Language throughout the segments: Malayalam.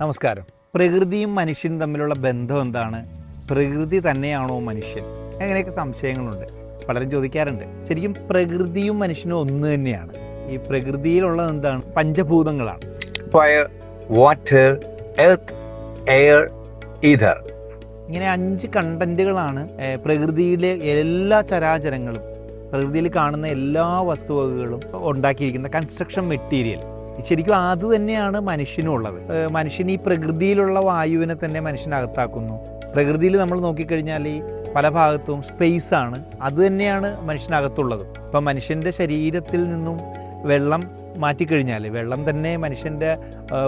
നമസ്കാരം. പ്രകൃതിയും മനുഷ്യനും തമ്മിലുള്ള ബന്ധം എന്താണ്? പ്രകൃതി തന്നെയാണോ മനുഷ്യൻ? അങ്ങനെയൊക്കെ സംശയങ്ങളുണ്ട്. പലരും ചോദിക്കാറുണ്ട്. ശരിക്കും പ്രകൃതിയും മനുഷ്യനും ഒന്ന് തന്നെയാണ്. ഈ പ്രകൃതിയിലുള്ളത് എന്താണ്? പഞ്ചഭൂതങ്ങളാണ്. Fire water earth air ether. ഇങ്ങനെ അഞ്ച് കണ്ടന്റുകളാണ് പ്രകൃതിയിലെ എല്ലാ ചരാചരങ്ങളും പ്രകൃതിയിൽ കാണുന്ന എല്ലാ വസ്തുവകകളും ഉണ്ടാക്കിയിരിക്കുന്ന കൺസ്ട്രക്ഷൻ മെറ്റീരിയൽ ശരിക്കും അത് തന്നെയാണ് മനുഷ്യനും ഉള്ളത്. മനുഷ്യൻ ഈ പ്രകൃതിയിലുള്ള വായുവിനെ തന്നെ മനുഷ്യനകത്താക്കുന്നു പ്രകൃതിയിൽ നമ്മൾ നോക്കിക്കഴിഞ്ഞാൽ ഈ പല ഭാഗത്തും സ്പേസ് ആണ്. അത് തന്നെയാണ് മനുഷ്യനകത്തുള്ളത് ഇപ്പം മനുഷ്യന്റെ ശരീരത്തിൽ നിന്നും വെള്ളം മാറ്റിക്കഴിഞ്ഞാൽ വെള്ളം തന്നെ മനുഷ്യന്റെ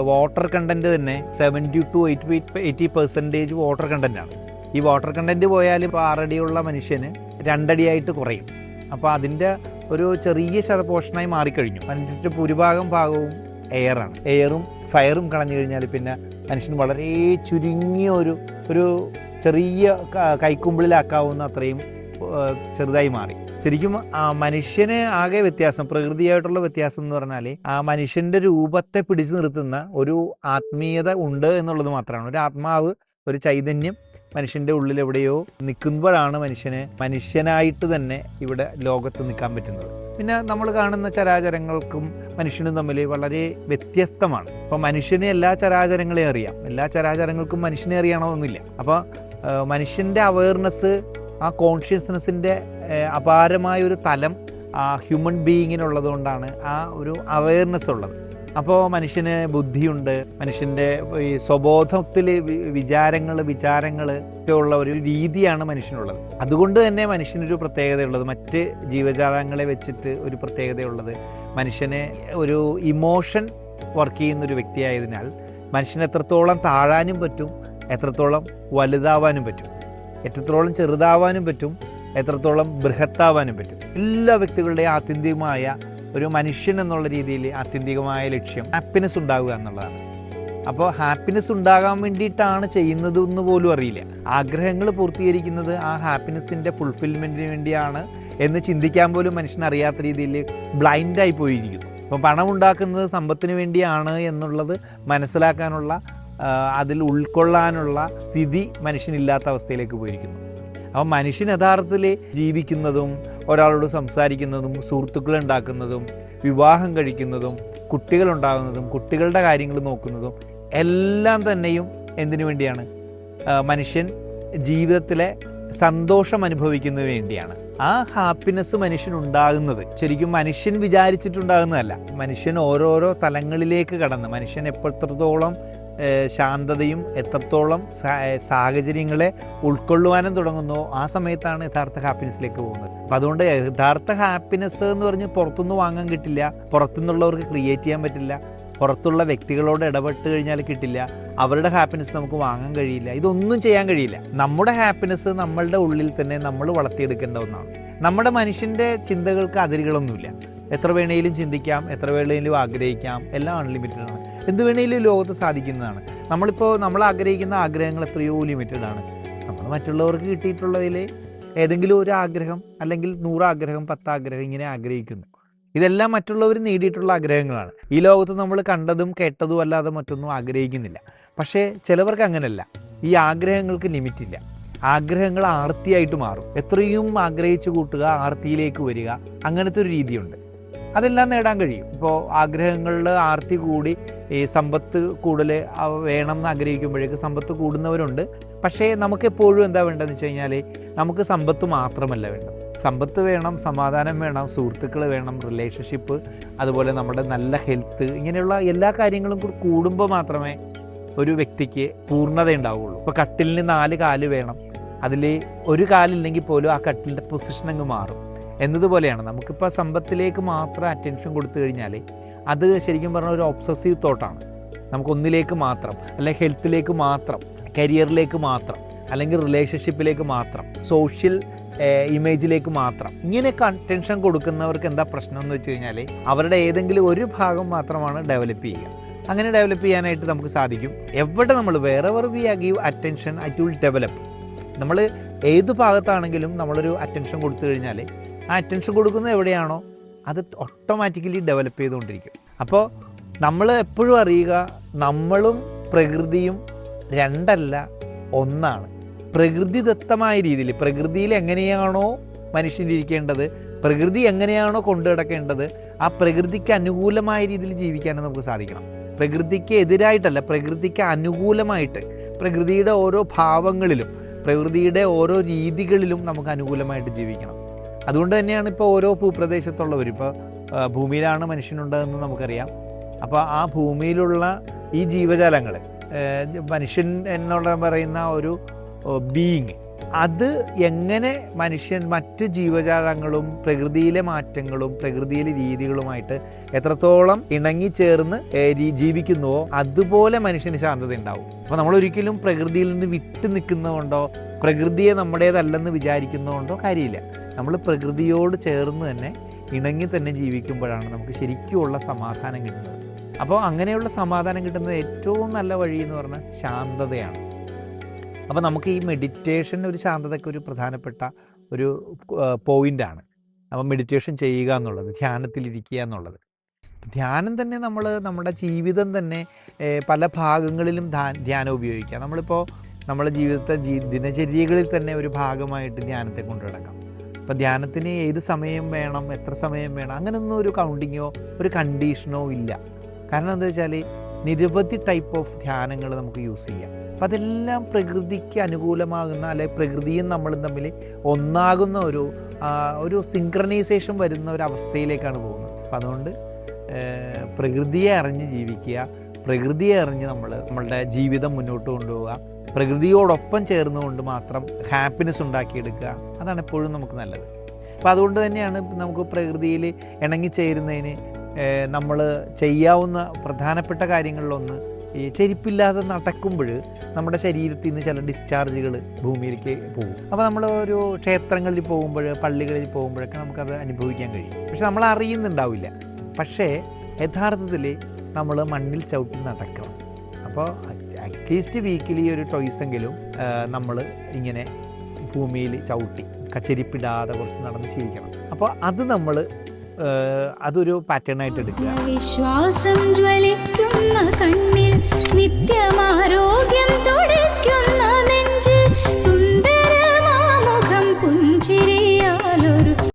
വാട്ടർ കണ്ടന്റ് തന്നെ seventy to eighty eighty percentage water കണ്ടന്റാണ് ഈ വാട്ടർ കണ്ടന്റ് പോയാൽ ഇപ്പോൾ ആറടിയുള്ള മനുഷ്യന് രണ്ടടിയായിട്ട് കുറയും. അപ്പോൾ അതിന്റെ ഒരു ചെറിയ ശതപോഷണമായി മാറിക്കഴിഞ്ഞു. മനുഷ്യന്റെ ഭൂരിഭാഗം ഭാഗവും എയറാണ്. എയറും ഫയറും കളഞ്ഞു കഴിഞ്ഞാൽ പിന്നെ മനുഷ്യൻ വളരെ ചുരുങ്ങിയ ഒരു ഒരു ചെറിയ കൈക്കുമ്പിളിലാക്കാവുന്ന അത്രയും ചെറുതായി മാറി. ശരിക്കും ആ മനുഷ്യന് ആകെ വ്യത്യാസം പ്രകൃതിയായിട്ടുള്ള വ്യത്യാസം എന്ന് പറഞ്ഞാൽ ആ മനുഷ്യന്റെ രൂപത്തെ പിടിച്ചു നിർത്തുന്ന ഒരു ആത്മീയത ഉണ്ട് എന്നുള്ളത് മാത്രമാണ്. ഒരു ആത്മാവ് ഒരു ചൈതന്യം മനുഷ്യന്റെ ഉള്ളിൽ എവിടെയോ നിൽക്കുമ്പോഴാണ് മനുഷ്യന് മനുഷ്യനായിട്ട് തന്നെ ഇവിടെ ലോകത്ത് നിൽക്കാൻ പറ്റുന്നത്. പിന്നെ നമ്മൾ കാണുന്ന ചരാചരങ്ങൾക്കും മനുഷ്യനും തമ്മിൽ വളരെ വ്യത്യസ്തമാണ്. അപ്പോൾ മനുഷ്യനെ എല്ലാ ചരാചരങ്ങളെയും അറിയാം. എല്ലാ ചരാചരങ്ങൾക്കും മനുഷ്യനെ അറിയണമെന്നില്ല. അപ്പോൾ മനുഷ്യന്റെ അവയർനെസ് ആ കോൺഷ്യസ്നെസ്സിന്റെ അപാരമായ ഒരു തലം ഹ്യൂമൻ ബീയിങ്ങിനുള്ളത് കൊണ്ടാണ് ആ ഒരു അവയർനെസ് ഉള്ളത്. അപ്പോൾ മനുഷ്യന് ബുദ്ധിയുണ്ട് മനുഷ്യന്റെ ഈ സ്വബോധത്തിൽ വിചാരങ്ങൾ വിചാരങ്ങൾ ഒക്കെ ഉള്ള ഒരു രീതിയാണ് മനുഷ്യനുള്ളത്. അതുകൊണ്ട് തന്നെ മനുഷ്യനൊരു പ്രത്യേകതയുള്ളത്. മറ്റ് ജീവജാലങ്ങളെ വെച്ചിട്ട് ഒരു പ്രത്യേകതയുള്ളത്. മനുഷ്യനെ ഒരു ഇമോഷൻ വർക്ക് ചെയ്യുന്ന ഒരു വ്യക്തിയായതിനാൽ മനുഷ്യന് എത്രത്തോളം താഴാനും പറ്റും എത്രത്തോളം വലുതാവാനും പറ്റും എത്രത്തോളം ചെറുതാവാനും പറ്റും എത്രത്തോളം ബൃഹത്താവാനും പറ്റും. എല്ലാ വ്യക്തികളുടെയും ആത്യന്തികമായ ഒരു മനുഷ്യൻ എന്നുള്ള രീതിയിൽ ആത്യന്തികമായ ലക്ഷ്യം ഹാപ്പിനെസ് ഉണ്ടാവുക എന്നുള്ളതാണ്. അപ്പോൾ ഹാപ്പിനെസ് ഉണ്ടാകാൻ വേണ്ടിയിട്ടാണ് ചെയ്യുന്നത് എന്ന് പോലും അറിയില്ല. ആഗ്രഹങ്ങൾ പൂർത്തീകരിക്കുന്നത് ആ ഹാപ്പിനെസ്സിന്റെ ഫുൾഫിൽമെന്റിന് വേണ്ടിയാണ് എന്ന് ചിന്തിക്കാൻ പോലും മനുഷ്യൻ അറിയാത്ത രീതിയിൽ ബ്ലൈൻഡായി പോയിരിക്കുന്നു. അപ്പം പണം ഉണ്ടാക്കുന്നത് സമ്പത്തിന് വേണ്ടിയാണ് എന്നുള്ളത് മനസ്സിലാക്കാനുള്ള അതിൽ ഉൾക്കൊള്ളാനുള്ള സ്ഥിതി മനുഷ്യനില്ലാത്ത അവസ്ഥയിലേക്ക് പോയിരിക്കുന്നു. അപ്പോൾ മനുഷ്യൻ യഥാർത്ഥത്തിൽ ജീവിക്കുന്നതും ഒരാളോട് സംസാരിക്കുന്നതും സുഹൃത്തുക്കൾ ഉണ്ടാക്കുന്നതും വിവാഹം കഴിക്കുന്നതും കുട്ടികളുണ്ടാകുന്നതും കുട്ടികളുടെ കാര്യങ്ങൾ നോക്കുന്നതും എല്ലാം തന്നെയും എന്തിനു വേണ്ടിയാണ്? മനുഷ്യൻ ജീവിതത്തിലെ സന്തോഷം അനുഭവിക്കുന്നതിന് വേണ്ടിയാണ്. ആ ഹാപ്പിനെസ് മനുഷ്യൻ ഉണ്ടാകുന്നത്. ശരിക്കും മനുഷ്യൻ വിചാരിച്ചിട്ടുണ്ടാകുന്നതല്ല. മനുഷ്യൻ ഓരോരോ തലങ്ങളിലേക്ക് കടന്ന് മനുഷ്യൻ എപ്പോഴത്തോളം ശാന്തതയും എത്രത്തോളം സാഹചര്യങ്ങളെ ഉൾക്കൊള്ളുവാനും തുടങ്ങുന്നു ആ സമയത്താണ് യഥാർത്ഥ ഹാപ്പിനെസ്സിലേക്ക് പോകുന്നത്. അപ്പം അതുകൊണ്ട് യഥാർത്ഥ ഹാപ്പിനെസ് എന്ന് പറഞ്ഞ് പുറത്തുനിന്ന് വാങ്ങാൻ കിട്ടില്ല പുറത്തുനിന്നുള്ളവർക്ക് ക്രിയേറ്റ് ചെയ്യാൻ പറ്റില്ല പുറത്തുള്ള വ്യക്തികളോട് ഇടപെട്ട് കഴിഞ്ഞാൽ കിട്ടില്ല അവരുടെ ഹാപ്പിനെസ് നമുക്ക് വാങ്ങാൻ കഴിയില്ല ഇതൊന്നും ചെയ്യാൻ കഴിയില്ല. നമ്മുടെ ഹാപ്പിനെസ് നമ്മളുടെ ഉള്ളിൽ തന്നെ നമ്മൾ വളർത്തിയെടുക്കേണ്ട ഒന്നാണ്. നമ്മുടെ മനുഷ്യന്റെ ചിന്തകൾക്ക് അതിരുകളൊന്നുമില്ല. എത്ര വേണേലും ചിന്തിക്കാം എത്ര വേണേലും ആഗ്രഹിക്കാം എല്ലാം അൺലിമിറ്റഡ് ആണ്. എന്ത് വേണേലും ലോകത്ത് സാധിക്കുന്നതാണ്. നമ്മളിപ്പോൾ നമ്മൾ ആഗ്രഹിക്കുന്ന ആഗ്രഹങ്ങൾ എത്രയോ ലിമിറ്റഡ് ആണ് നമ്മൾ മറ്റുള്ളവർക്ക് കിട്ടിയിട്ടുള്ളതിൽ ഏതെങ്കിലും ഒരു ആഗ്രഹം അല്ലെങ്കിൽ നൂറാഗ്രഹം പത്താഗ്രഹം ഇങ്ങനെ ആഗ്രഹിക്കുന്നു. ഇതെല്ലാം മറ്റുള്ളവർ നേടിയിട്ടുള്ള ആഗ്രഹങ്ങളാണ്. ഈ ലോകത്ത് നമ്മൾ കണ്ടതും കേട്ടതും അല്ലാതെ മറ്റൊന്നും ആഗ്രഹിക്കുന്നില്ല. പക്ഷേ ചിലവർക്ക് അങ്ങനെയല്ല ഈ ആഗ്രഹങ്ങൾക്ക് ലിമിറ്റ് ഇല്ല ആഗ്രഹങ്ങൾ ആർത്തിയായിട്ട് മാറും. എത്രയും ആഗ്രഹിച്ചു കൂട്ടുക ആർത്തിയിലേക്ക് വരിക അങ്ങനത്തെ ഒരു രീതിയുണ്ട്. അതെല്ലാം നേടാൻ കഴിയും. ഇപ്പോൾ ആഗ്രഹങ്ങളിൽ ആർത്തി കൂടി ഈ സമ്പത്ത് കൂടുതൽ വേണം എന്ന് ആഗ്രഹിക്കുമ്പോഴേക്ക് സമ്പത്ത് കൂടുന്നവരുണ്ട്. പക്ഷേ നമുക്ക് എപ്പോഴും എന്താ വേണ്ടതെന്ന് വെച്ച് കഴിഞ്ഞാൽ നമുക്ക് സമ്പത്ത് മാത്രമല്ല വേണ്ടത്. സമ്പത്ത് വേണം സമാധാനം വേണം സുഹൃത്തുക്കൾ വേണം റിലേഷൻഷിപ്പ് അതുപോലെ നമ്മുടെ നല്ല ഹെൽത്ത് ഇങ്ങനെയുള്ള എല്ലാ കാര്യങ്ങളും കൂടി കൂടുമ്പോൾ മാത്രമേ ഒരു വ്യക്തിക്ക് പൂർണത ഉണ്ടാവുകയുള്ളൂ ഇപ്പോൾ കട്ടിലിന് നാല് കാൽ വേണം. അതിൽ ഒരു കാലില്ലെങ്കിൽ പോലും ആ കട്ടിലിന്റെ പൊസിഷൻ അങ്ങ് മാറും. എന്നതുപോലെയാണ്. നമുക്കിപ്പോൾ സമ്പത്തിലേക്ക് മാത്രം അറ്റൻഷൻ കൊടുത്തു കഴിഞ്ഞാൽ അത് ശരിക്കും പറഞ്ഞാൽ ഒരു ഒബ്സസീവ് തോട്ടാണ് നമുക്കൊന്നിലേക്ക് മാത്രം അല്ലെങ്കിൽ ഹെൽത്തിലേക്ക് മാത്രം കരിയറിലേക്ക് മാത്രം അല്ലെങ്കിൽ റിലേഷൻഷിപ്പിലേക്ക് മാത്രം സോഷ്യൽ ഇമേജിലേക്ക് മാത്രം ഇങ്ങനെയൊക്കെ അറ്റൻഷൻ കൊടുക്കുന്നവർക്ക് എന്താ പ്രശ്നം എന്ന് വെച്ച് കഴിഞ്ഞാൽ അവരുടെ ഏതെങ്കിലും ഒരു ഭാഗം മാത്രമാണ് ഡെവലപ്പ് ചെയ്യുക. അങ്ങനെ ഡെവലപ്പ് ചെയ്യാനായിട്ട് നമുക്ക് സാധിക്കും. എവിടെ നമ്മൾ വേറെ we give attention it will develop നമ്മൾ ഏത് ഭാഗത്താണെങ്കിലും നമ്മളൊരു അറ്റൻഷൻ കൊടുത്തു കഴിഞ്ഞാൽ ആ അറ്റൻഷൻ കൊടുക്കുന്നത് എവിടെയാണോ അത് ഓട്ടോമാറ്റിക്കലി ഡെവലപ്പ് ചെയ്തുകൊണ്ടിരിക്കും. അപ്പോൾ നമ്മൾ എപ്പോഴും അറിയുക നമ്മളും പ്രകൃതിയും രണ്ടല്ല ഒന്നാണ്. പ്രകൃതിദത്തമായ രീതിയിൽ പ്രകൃതിയിൽ എങ്ങനെയാണോ മനുഷ്യൻ ഇരിക്കേണ്ടത് പ്രകൃതി എങ്ങനെയാണോ കൊണ്ടു കിടക്കേണ്ടത് ആ പ്രകൃതിക്ക് അനുകൂലമായ രീതിയിൽ ജീവിക്കാനും നമുക്ക് സാധിക്കണം. പ്രകൃതിക്ക് എതിരായിട്ടല്ല പ്രകൃതിക്ക് അനുകൂലമായിട്ട് പ്രകൃതിയുടെ ഓരോ ഭാവങ്ങളിലും പ്രകൃതിയുടെ ഓരോ രീതികളിലും നമുക്ക് അനുകൂലമായിട്ട് ജീവിക്കണം. അതുകൊണ്ട് തന്നെയാണ് ഇപ്പോൾ ഓരോ ഭൂപ്രദേശത്തുള്ളവർ. ഇപ്പോൾ ഭൂമിയിലാണ് മനുഷ്യനുണ്ടെന്ന് നമുക്കറിയാം. അപ്പോൾ ആ ഭൂമിയിലുള്ള ഈ ജീവജാലങ്ങൾ മനുഷ്യൻ എന്നുള്ള പറയുന്ന ഒരു ബീയിങ് അത് എങ്ങനെ മനുഷ്യൻ മറ്റ് ജീവജാലങ്ങളും പ്രകൃതിയിലെ മാറ്റങ്ങളും പ്രകൃതിയിലെ രീതികളുമായിട്ട് എത്രത്തോളം ഇണങ്ങിച്ചേർന്ന് ജീവിക്കുന്നുവോ അതുപോലെ മനുഷ്യന് ശാന്തത ഉണ്ടാവും അപ്പോൾ നമ്മൾ ഒരിക്കലും പ്രകൃതിയിൽ നിന്ന് വിട്ടു നിൽക്കുന്നതുകൊണ്ടോ പ്രകൃതിയെ നമ്മുടേതല്ലെന്ന് വിചാരിക്കുന്നതുകൊണ്ടോ കാര്യമില്ല. നമ്മൾ പ്രകൃതിയോട് ചേർന്ന് തന്നെ ഇണങ്ങി തന്നെ ജീവിക്കുമ്പോഴാണ് നമുക്ക് ശരിക്കുമുള്ള സമാധാനം കിട്ടുന്നത്. അപ്പോൾ അങ്ങനെയുള്ള സമാധാനം കിട്ടുന്നത് ഏറ്റവും നല്ല വഴി എന്ന് പറഞ്ഞാൽ ശാന്തതയാണ്. അപ്പോൾ നമുക്ക് ഈ മെഡിറ്റേഷൻ ഒരു ശാന്തതയ്ക്ക് ഒരു പ്രധാനപ്പെട്ട ഒരു പോയിന്റാണ് അപ്പോൾ മെഡിറ്റേഷൻ ചെയ്യുക എന്നുള്ളത് ധ്യാനത്തിലിരിക്കുക എന്നുള്ളത്. ധ്യാനം തന്നെ നമ്മൾ നമ്മുടെ ജീവിതം തന്നെ പല ഭാഗങ്ങളിലും ധ്യാനം ഉപയോഗിക്കുക. നമ്മളിപ്പോൾ നമ്മുടെ ജീവിതത്തെ ജീ ദിനചര്യകളിൽ തന്നെ ഒരു ഭാഗമായിട്ട് ധ്യാനത്തെ കൊണ്ടു നടക്കാം. അപ്പോൾ ധ്യാനത്തിന് ഏത് സമയം വേണം എത്ര സമയം വേണം അങ്ങനെയൊന്നും ഒരു കൗണ്ടിങ്ങോ ഒരു കണ്ടീഷനോ ഇല്ല. കാരണം എന്താ വെച്ചാൽ നിരവധി ടൈപ്പ് ഓഫ് ധ്യാനങ്ങൾ നമുക്ക് യൂസ് ചെയ്യാം. അപ്പം അതെല്ലാം പ്രകൃതിക്ക് അനുകൂലമാകുന്ന അല്ലെങ്കിൽ പ്രകൃതിയും നമ്മളും തമ്മിൽ ഒന്നാകുന്ന ഒരു ഒരു സിങ്ക്രണൈസേഷൻ വരുന്ന ഒരു അവസ്ഥയിലേക്കാണ് പോകുന്നത്. അപ്പം അതുകൊണ്ട് പ്രകൃതിയെ അറിഞ്ഞ് ജീവിക്കുക പ്രകൃതിയെ അറിഞ്ഞ് നമ്മൾ നമ്മളുടെ ജീവിതം മുന്നോട്ട് കൊണ്ടുപോവുക പ്രകൃതിയോടൊപ്പം ചേർന്നുകൊണ്ട് മാത്രം ഹാപ്പിനെസ് ഉണ്ടാക്കിയെടുക്കുക. അതാണ് എപ്പോഴും നമുക്ക് നല്ലത്. അപ്പോൾ അതുകൊണ്ട് തന്നെയാണ് നമുക്ക് പ്രകൃതിയിൽ ഇണങ്ങിച്ചേരുന്നതിന് നമ്മൾ ചെയ്യാവുന്ന പ്രധാനപ്പെട്ട കാര്യങ്ങളിലൊന്ന് ഈ ചെരിപ്പില്ലാതെ നടക്കുമ്പോൾ നമ്മുടെ ശരീരത്തിൽ നിന്ന് ചില ഡിസ്ചാർജുകൾ ഭൂമിയിലേക്ക് പോകും. അപ്പോൾ നമ്മൾ ഒരു ക്ഷേത്രങ്ങളിൽ പോകുമ്പോൾ പള്ളികളിൽ പോകുമ്പോഴൊക്കെ നമുക്കത് അനുഭവിക്കാൻ കഴിയും. പക്ഷെ നമ്മൾ അറിയുന്നുണ്ടാവില്ല. പക്ഷേ യഥാർത്ഥത്തിൽ നമ്മൾ മണ്ണിൽ ചവിട്ടി നടക്കണം. അപ്പോൾ അറ്റ്ലീസ്റ്റ് വീക്കിലി ഒരു ടോയ്സ് എങ്കിലും നമ്മൾ ഇങ്ങനെ ഭൂമിയിൽ ചവിട്ടി കച്ചരിപ്പിടാതെ കുറച്ച് നടന്ന് ശീലിക്കണം. അപ്പോൾ അത് നമ്മൾ അതൊരു പാറ്റേൺ ആയിട്ട് എടുക്കുക. വിശ്വാസം ജ്വലിക്കുന്ന കണ്ണിൽ നിത്യമാരോഗ്യം